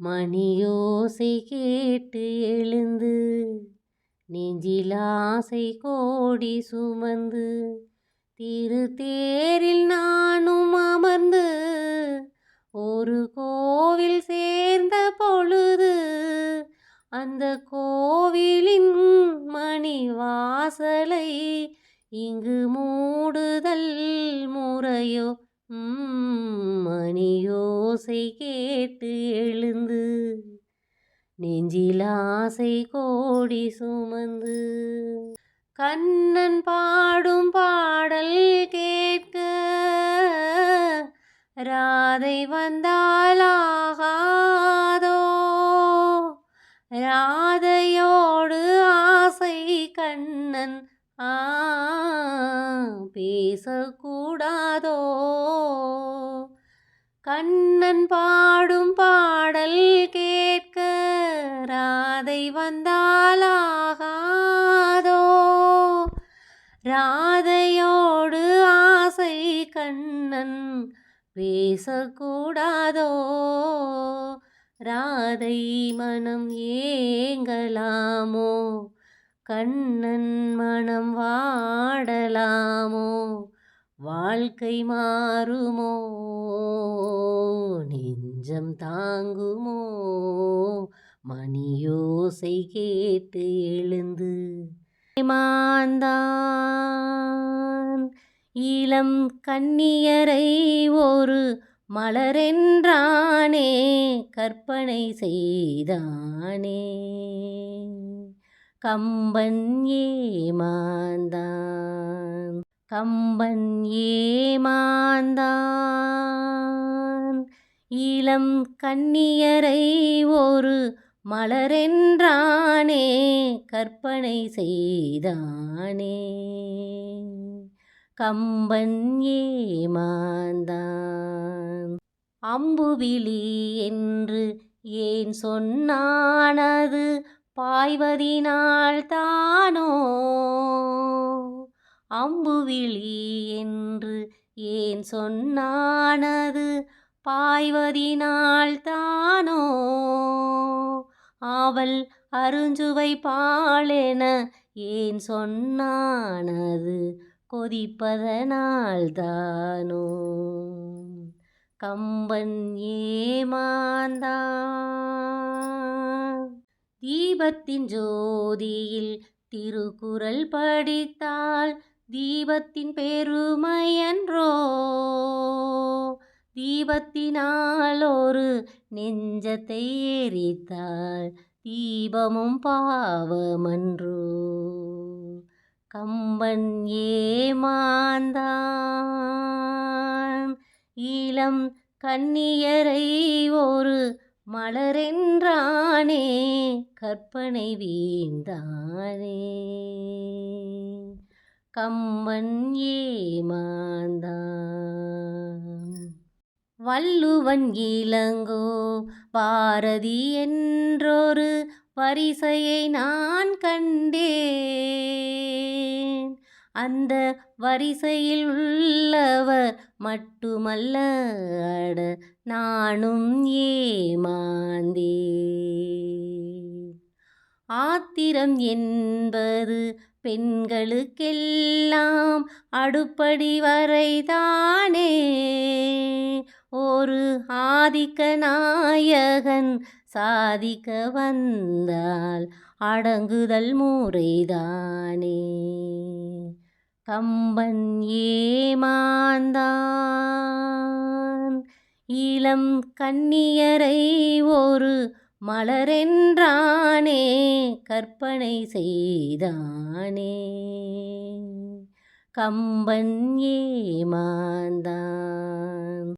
மணியோசை கேட்டு எழுந்து நெஞ்சிலாசை கோடி சுமந்து திரு தேரில் நானும் அமர்ந்து ஒரு கோவில் சேர்ந்த பொழுது அந்த கோவிலின் மணி வாசலை இங்கு மூடுதல் முறையோ? மணியோசை கேட்டு எழுந்து நெஞ்சில் ஆசை கோடி சுமந்து. கண்ணன் பாடும் பாடல் கேட்க ராதை வந்தாலாகாதோ ராதையோடு ஆசை கண்ணன் ஆ பேசக்கூடாதோ? கண்ணன் பாடும் பாடல் கேட்க ராதை வந்தாலாகாதோ ராதையோடு ஆசை கண்ணன் பேசக்கூடாதோ? ராதை மனம் ஏங்கலாமோ? கண்ணன் மனம் வாடலாமோ? வாழ்க்கை மாறுமோ? நெஞ்சம் தாங்குமோ? மணியோசை கேட்டு எழுந்து மாந்தான். இளம் கண்ணியரை ஒரு மலரென்றானே கற்பனை செய்தானே. கம்பன் ஏமாந்தான். கம்பன் ஏமாந்தான். இளம் கண்ணியரை ஒரு மலரென்றானே கற்பனை செய்தானே. கம்பன் ஏமாந்தான். அம்புவிழி என்று ஏன் சொன்னானது? பாய்வதினால் தானோ? அம்புவிழி என்று ஏன் சொன்னானது? பாய்வதினால் தானோ? அவள் அருஞ்சுவை பாலென ஏன் சொன்னானது? கொதிப்பதனால் தானோ? கம்பன் ஏமாந்தான். தீபத்தின் ஜோதியில் திருக்குறள் படித்தால் தீபத்தின் பெருமையன்றோ? தீபத்தினால் ஒரு நெஞ்சத்தை எரித்தாள் தீபமும் பாவமன்றோ? கம்பன் ஏமாந்தான். இளம் கண்ணியரை ஒரு மலரென்றானே கற்பனை வீந்தானே கம்பன் ஏமாந்தான் வள்ளுவன் இளங்கோ பாரதி என்றொரு வரிசையை நான் கண்டேன். அந்த வரிசையில் உள்ளவர் மட்டுமல்ல அட நானும் ஏமாந்தே. ஆத்திரம் என்பது பெண்களுக்கெல்லாம் அடுப்படி வரைதானே? ஒரு ஆதிக்க நாயகன் சாதிக்க வந்தால் அடங்குதல் முறைதானே. கம்பன் ஏமாந்தான். இளம் கண்ணியரை ஒரு மலரென்றானே கற்பனை செய்தானே. கம்பன் ஏமாந்தான்.